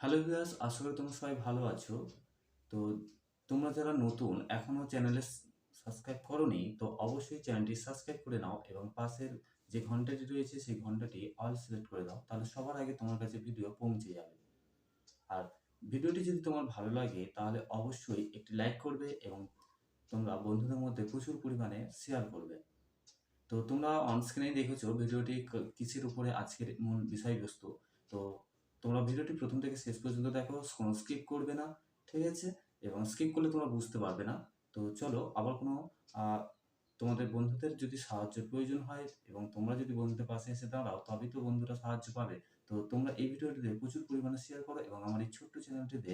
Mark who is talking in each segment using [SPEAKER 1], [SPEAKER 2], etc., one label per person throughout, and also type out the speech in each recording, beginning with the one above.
[SPEAKER 1] Hello viewers আশা করি তোমরা সবাই ভালো আছো। তো তোমরা যারা নতুন এখনও চ্যানেলে সাবস্ক্রাইব করোনি, তো অবশ্যই চ্যানেলটি সাবস্ক্রাইব করে নাও এবং পাশের যে ঘন্টাটি রয়েছে, সেই ঘন্টাটি অল সিলেক্ট করে দাও, তাহলে সবার আগে তোমার কাছে ভিডিও পৌঁছে যাবে। আর ভিডিওটি যদি তোমার ভালো লাগে, তাহলে অবশ্যই একটি লাইক করবে এবং তোমরা বন্ধুদের মধ্যে প্রচুর পরিমাণে শেয়ার করবে। তো তোমরা অনস্ক্রিনেই দেখেছ ভিডিওটি কিসের উপরে আজকের মূল বিষয়বস্তু। তো তোমরা ভিডিওটি প্রথম থেকে শেষ পর্যন্ত দেখো, কোনো স্কিপ করবে না, ঠিক আছে? এবং স্কিপ করলে তোমরা বুঝতে পারবে না। তো চলো, আবার কোনো তোমাদের বন্ধুদের যদি সাহায্যের প্রয়োজন হয় এবং তোমরা যদি বন্ধুদের পাশে এসে দাঁড়াও, তবেই তো বন্ধুরা সাহায্য পাবে। তো তোমরা এই ভিডিওটিতে প্রচুর পরিমাণে শেয়ার করো এবং আমার এই ছোট্ট চ্যানেলটিতে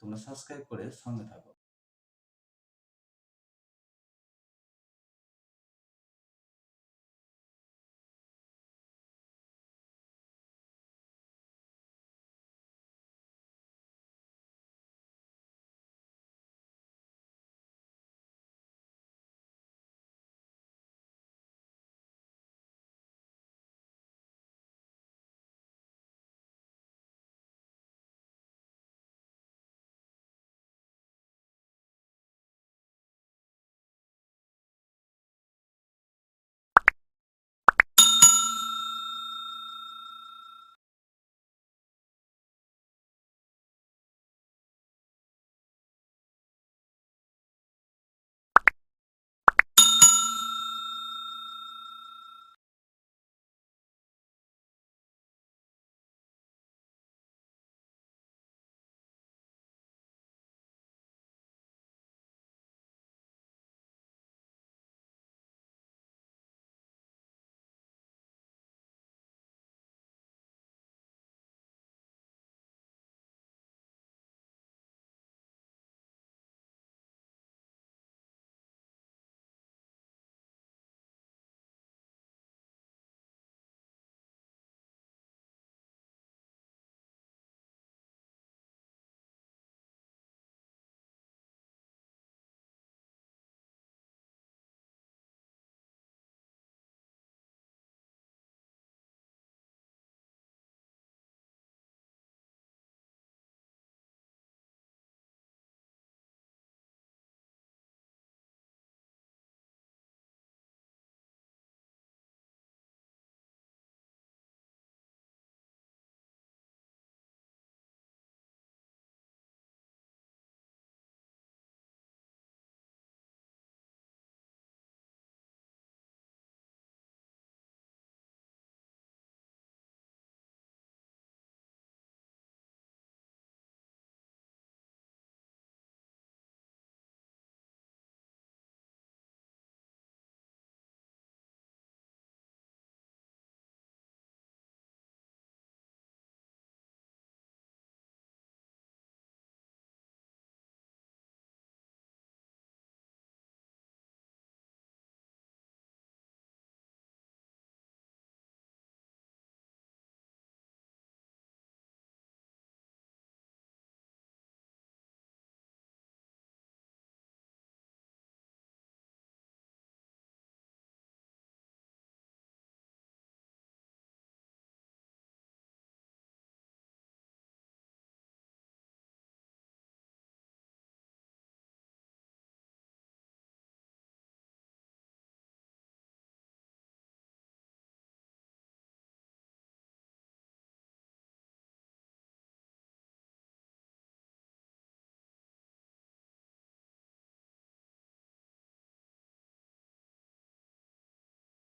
[SPEAKER 1] তোমরা সাবস্ক্রাইব করে সঙ্গে থাকো।